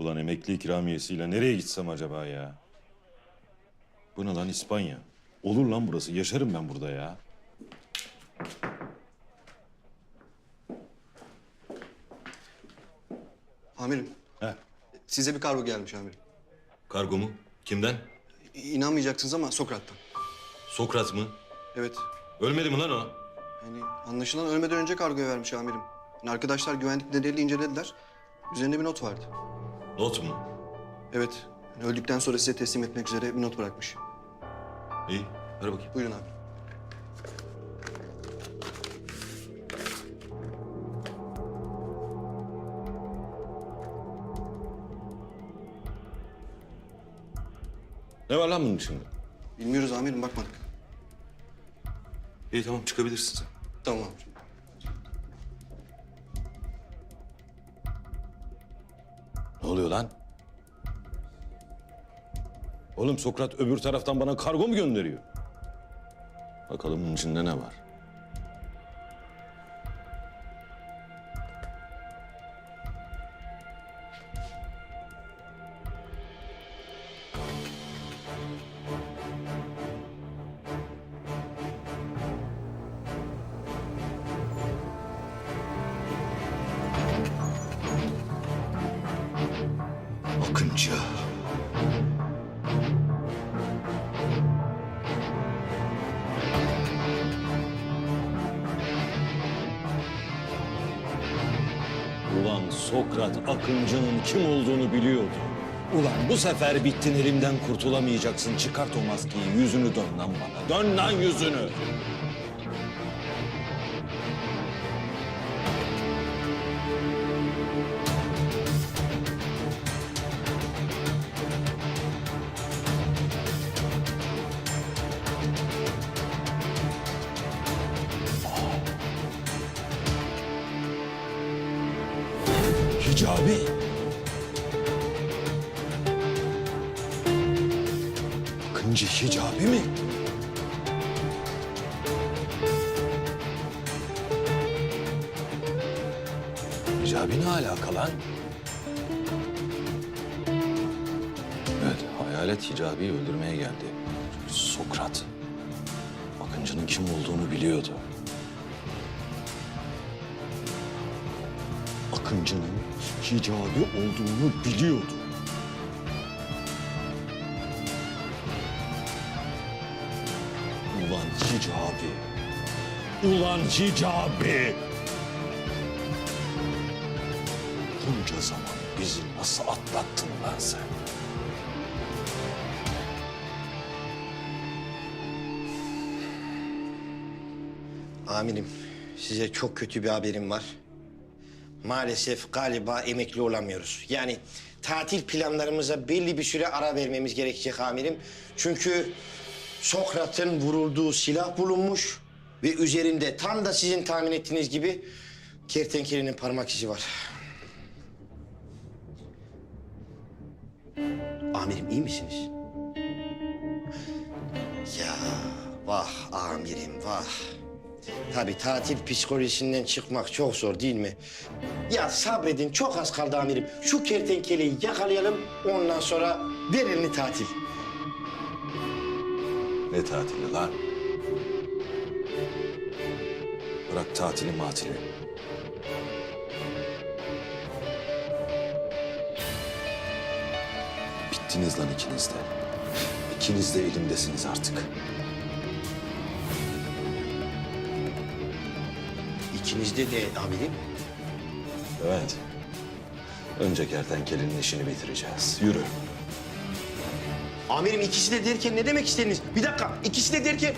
Ulan emekli ikramiyesiyle nereye gitsem acaba ya? Bu ne lan İspanya? Olur lan burası. Yaşarım ben burada ya. Amirim, He. size bir kargo gelmiş amirim. Kargo mu? Kimden? İnanmayacaksınız ama Sokrat'tan. Sokrat mı? Evet. Ölmedi mi lan o? Yani anlaşılan ölmeden önce kargoya vermiş amirim. Yani arkadaşlar güvenlik nedeniyle incelediler. Üzerinde bir not vardı. Not mu? Evet. Yani öldükten sonra size teslim etmek üzere bir not bırakmış. İyi. Ver bakayım. Buyurun abi. Ne var lan bunun içinde? Bilmiyoruz amirim bakmadık. İyi tamam çıkabilirsin sen. Tamam amirim. Oluyor lan? Oğlum Sokrat öbür taraftan bana kargo mu gönderiyor? Bakalım bunun içinde ne var? Akıncı. Ulan Sokrat Akıncı'nın kim olduğunu biliyordu. Ulan bu sefer bittin elimden kurtulamayacaksın. Çıkart o maskeyi, yüzünü dön lan bana. Dön lan yüzünü. Hicabi. Akıncı Hicabi mi? Hicabi ne alaka lan? Evet, hayalet Hicabi'yi öldürmeye geldi. Sokrat, Akıncı'nın kim olduğunu biliyordu. Akıncı'nın Hicabi olduğunu biliyordu. Ulan Hicabi. Ulan Hicabi. Bunca zaman bizi nasıl atlattın lan sen? Amirim, size çok kötü bir haberim var. Maalesef galiba emekli olamıyoruz. Yani tatil planlarımıza belli bir süre ara vermemiz gerekecek amirim. Çünkü Sokrat'ın vurulduğu silah bulunmuş ve üzerinde tam da sizin tahmin ettiğiniz gibi kertenkelenin parmak izi var. Amirim iyi misiniz? Ya vah amirim vah. Tabii tatil psikolojisinden çıkmak çok zor değil mi? Ya sabredin çok az kaldı amirim. Şu kertenkeleyi yakalayalım ondan sonra ver elini tatil. Ne tatili lan? Bırak tatili matili. Bittiniz lan ikiniz de. İkiniz de elimdesiniz artık. İkinizde de amirim. Evet. Önce kertenkelenin işini bitireceğiz. Yürü. Amirim ikisi de derken ne demek istediniz? Bir dakika ikisi de derken